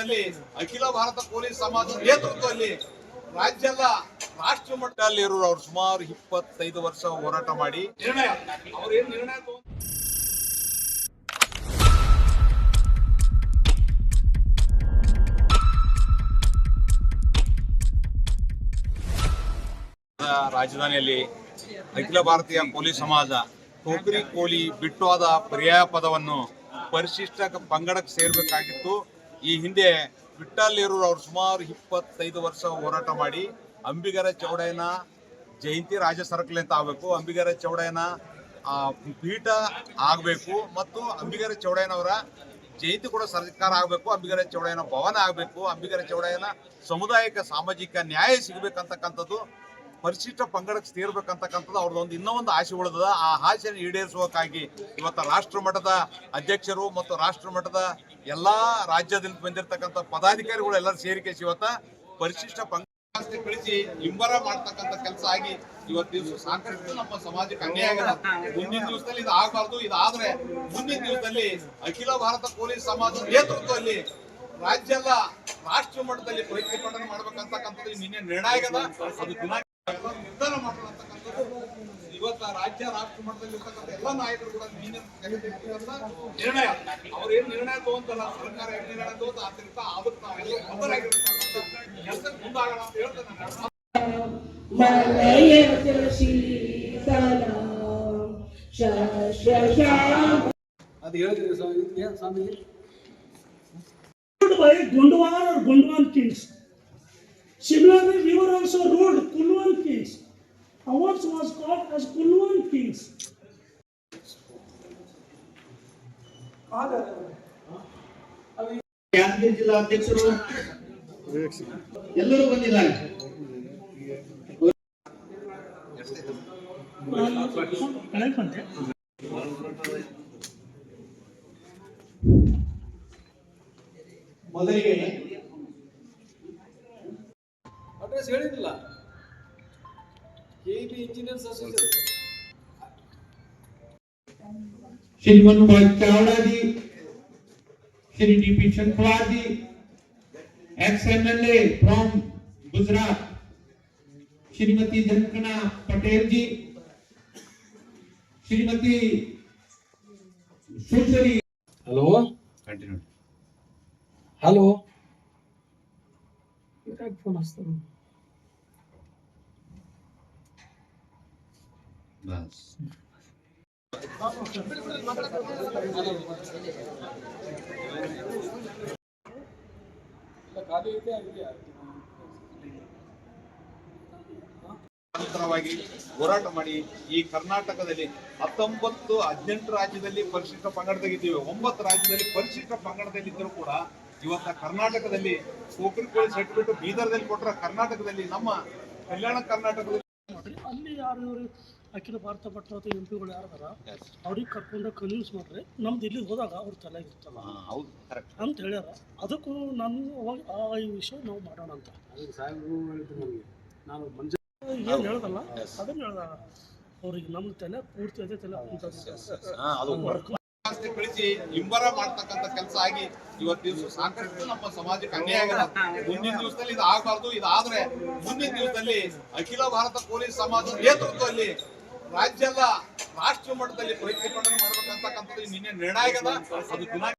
ಅಖಿಲ ಭಾರತ ಪೊಲೀಸ್ ಸಮಾಜದ ನೇತೃತ್ವದಲ್ಲಿ ರಾಜ್ಯದ ರಾಷ್ಟ್ರ ಮಟ್ಟದಲ್ಲಿ ಇರೋರು ಅವ್ರು ಸುಮಾರು ಇಪ್ಪತ್ತೈದು ವರ್ಷ ಹೋರಾಟ ಮಾಡಿ ನಿರ್ಣಯ. ನಿರ್ಣಯ ರಾಜಧಾನಿಯಲ್ಲಿ ಅಖಿಲ ಭಾರತೀಯ ಪೊಲೀಸ್ ಸಮಾಜ ಟೋಕರಿ ಕೋಲಿ ಬಿಟ್ಟುವಾದ ಪರ್ಯಾಯ ಪದವನ್ನು ಪರಿಶಿಷ್ಟ ಪಂಗಡಕ್ಕೆ ಸೇರ್ಬೇಕಾಗಿತ್ತು. ಈ ಹಿಂದೆ ವಿಠ್ಠಲ್ ಅವರು ಸುಮಾರು ಇಪ್ಪತ್ತೈದು ವರ್ಷ ಹೋರಾಟ ಮಾಡಿ ಅಂಬಿಗರ ಚೌಡಯ್ಯನ ಜಯಂತಿ ರಾಜ ಸರ್ಕಲ್ ಅಂತ ಆಗಬೇಕು. ಅಂಬಿಗರ ಚೌಡಯ್ಯನ ಪೀಠ ಆಗಬೇಕು ಮತ್ತು ಅಂಬಿಗರ ಚೌಡಯ್ಯನವರ ಜಯಂತಿ ಕೂಡ ಸರ್ಕಾರ ಆಗಬೇಕು, ಅಂಬಿಗರ ಚೌಡಯ್ಯನ ಭವನ ಆಗಬೇಕು, ಅಂಬಿಗರ ಚೌಡಯ್ಯನ ಸಮುದಾಯಕ್ಕೆ ಸಾಮಾಜಿಕ ನ್ಯಾಯ ಸಿಗಬೇಕಂತಕ್ಕಂಥದ್ದು ಪರಿಶಿಷ್ಟ ಪಂಗಡಕ್ಕೆ ಸೇರ್ಬೇಕಂತಕ್ಕಂಥದ್ದು ಅವ್ರದ್ದೊಂದು ಇನ್ನೂ ಒಂದು ಆಸೆ ಉಳಿದದ. ಆ ಆಸೆಯನ್ನು ಈಡೇರಿಸುವಕ್ಕಾಗಿ ಇವತ್ತು ರಾಷ್ಟ್ರ ಮಟ್ಟದ ಅಧ್ಯಕ್ಷರು ಮತ್ತು ರಾಷ್ಟ್ರ ಮಟ್ಟದ ಎಲ್ಲಾ ರಾಜ್ಯದಿಂದ ಬಂದಿರತಕ್ಕಂಥ ಪದಾಧಿಕಾರಿಗಳು ಎಲ್ಲರೂ ಸೇರಿಕೆ ಇವತ್ತು ಪರಿಶಿಷ್ಟ ಪಂಗಡ ಕಳಿಸಿ ಹಿಂಬರ ಮಾಡ್ತಕ್ಕಂಥ ಕೆಲಸ ಆಗಿ ಇವತ್ತು ದಿವಸ ಸಾಕಷ್ಟು ನಮ್ಮ ಸಮಾಜಕ್ಕೆ ಅನ್ಯಾಯ ಮುಂದಿನ ದಿವಸದಲ್ಲಿ ಇದು ಆಗಬಾರ್ದು. ಇದಾದ್ರೆ ಮುಂದಿನ ದಿವಸದಲ್ಲಿ ಅಖಿಲ ಭಾರತ ಪೊಲೀಸ್ ಸಮಾಜದ ನೇತೃತ್ವದಲ್ಲಿ ರಾಜ್ಯದ ರಾಷ್ಟ್ರ ಮಟ್ಟದಲ್ಲಿ ಪ್ರತಿಭಟನೆ ಮಾಡ್ಬೇಕಂತಕ್ಕಂಥದ್ದು ನಿನ್ನೆ ನಿರ್ಣಯ ಆಗದ ಅದು ದಿನ ನಿರ್ಧಾರ ಮಾಡ್ಕೊಳ್ಳತಕ್ಕಂಥದ್ದು ಇವತ್ತ ರಾಜ್ಯ ರಾಷ್ಟ್ರ ಮಟ್ಟದಲ್ಲಿ ಇರ್ತಕ್ಕಂಥ ಎಲ್ಲ ನಾಯಕರು ಕೂಡ ತೆಗೆದುಕೊಂಡಂತ ನಿರ್ಣಯ. ಅವ್ರೇನ್ ನಿರ್ಣಯ ತಗೊಂತಲ್ಲ? ಸರ್ಕಾರ ಏನ್ ನಿರ್ಣಯ ತಗೊಂತ ಆದ್ರಿಂದ ಅದಕ್ಕೆ ನಾವೆಲ್ಲ ಬದ್ಧರಾಗಿರ್ತಕ್ಕಂಥ ಕೆಲಸಕ್ಕೆ ಮುಂದಾಗೋಣ ಅಂತ ಹೇಳ್ತೇನೆ ಅದು ಹೇಳಿದ್ರಿ ಸ್ವಾಮಿ ಏನ್ ಸ್ವಾಮಿ? kings. Similarly, we were also ruled Kulwan kings. Ours was called as Kulwan kings. Yadgir ಜಿಲ್ಲಾ ಅಧ್ಯಕ್ಷರು ಎಲ್ಲರೂ ಬಂದಿದ್ದಾರೆ ಕಳೆಕೊಂಡೆ ಮೊದಲಿಗೆ ಹೇಳಿರಲಿಲ್ಲ K B engineers association Shri Manubhai Chavda ji Shri DP Shankhwar ji ex MLA from Gujarat Shrimati Jankana Patel ji Shrimati Sushri hello hello phone ನಿರಂತರವಾಗಿ ಹೋರಾಟ ಮಾಡಿ ಈ ಕರ್ನಾಟಕದಲ್ಲಿ ಹತ್ತೊಂಬತ್ತು ಹದಿನೆಂಟು ರಾಜ್ಯದಲ್ಲಿ ಪರಿಶಿಷ್ಟ ಪಂಗಡದಾಗಿದ್ದೀವಿ ಒಂಬತ್ತು ರಾಜ್ಯದಲ್ಲಿ ಪರಿಶಿಷ್ಟ ಪಂಗಡದಲ್ಲಿ ಇದ್ದರೂ ಕೂಡ ಇವತ್ತ ಕರ್ನಾಟಕದಲ್ಲಿ ಕೋಕರಿಕೋಳಿ ಸರ್ಟಿಫಿಕೇಟ್ ಬೀದರ್ದಲ್ಲಿ ಕೊಟ್ಟರೆ ಕರ್ನಾಟಕದಲ್ಲಿ ನಮ್ಮ ಕಲ್ಯಾಣ ಕರ್ನಾಟಕದಲ್ಲಿ ಅಲ್ಲಿ ಯಾರು ಅಖಿಲ ಭಾರತ ಪಟ್ಟಣದ ಎಂ ಪಿಗಳು ಯಾರದಾರ ಅವ್ರಿಗೆ ಕರ್ಕೊಂಡು ಕನ್ವಿನ್ಸ್ ಮಾಡ್ರಿ ನಮ್ದು ಇಲ್ಲಿ ಹೋದಾಗ ಅವ್ರ ತಲೆಗಿರ್ತಲ್ಲ ಹೌದು ಕರೆಕ್ಟ್ ಅಂತ ಹೇಳ್ಯಾರ. ಅದಕ್ಕೂ ನಾನು ಅವಾಗ ಆ ಈ ವಿಷಯ ನಾವು ಮಾಡೋಣ ಅಂತ. ನಾನು ಮಂಜ ಏನು ಹೇಳ್ದಲ್ಲ ಅದನ್ನ ಹೇಳ್ದ ಅವ್ರಿಗೆ ನಮ್ಮ ತಲೆ ಪೂರ್ತಿ ಅದೇ ತಲೆ ಅಂತ ಅದು ಆಸ್ತಿ ಕಳಿಸಿ ಹಿಂಬರ ಮಾಡ್ತಕ್ಕಂಥ ಕೆಲಸ ಆಗಿ ಇವತ್ತು ದಿವಸ ಸಾಕಷ್ಟು ನಮ್ಮ ಸಮಾಜಕ್ಕೆ ಅನ್ಯಾಯ ಮುಂದಿನ ದಿವಸದಲ್ಲಿ ಇದು ಆಗಬಾರ್ದು ಇದಾದ್ರೆ ಮುಂದಿನ ದಿವಸದಲ್ಲಿ ಅಖಿಲ ಭಾರತ ಪೊಲೀಸ್ ಸಮಾಜದ ನೇತೃತ್ವದಲ್ಲಿ ರಾಜ್ಯದ ರಾಷ್ಟ್ರ ಮಟ್ಟದಲ್ಲಿ ಪ್ರತಿಭಟನೆ ಮಾಡಬೇಕಂತಕ್ಕಂಥದ್ದು ನಿನ್ನೆ ನಿರ್ಣಯ ಅದು ದಿನ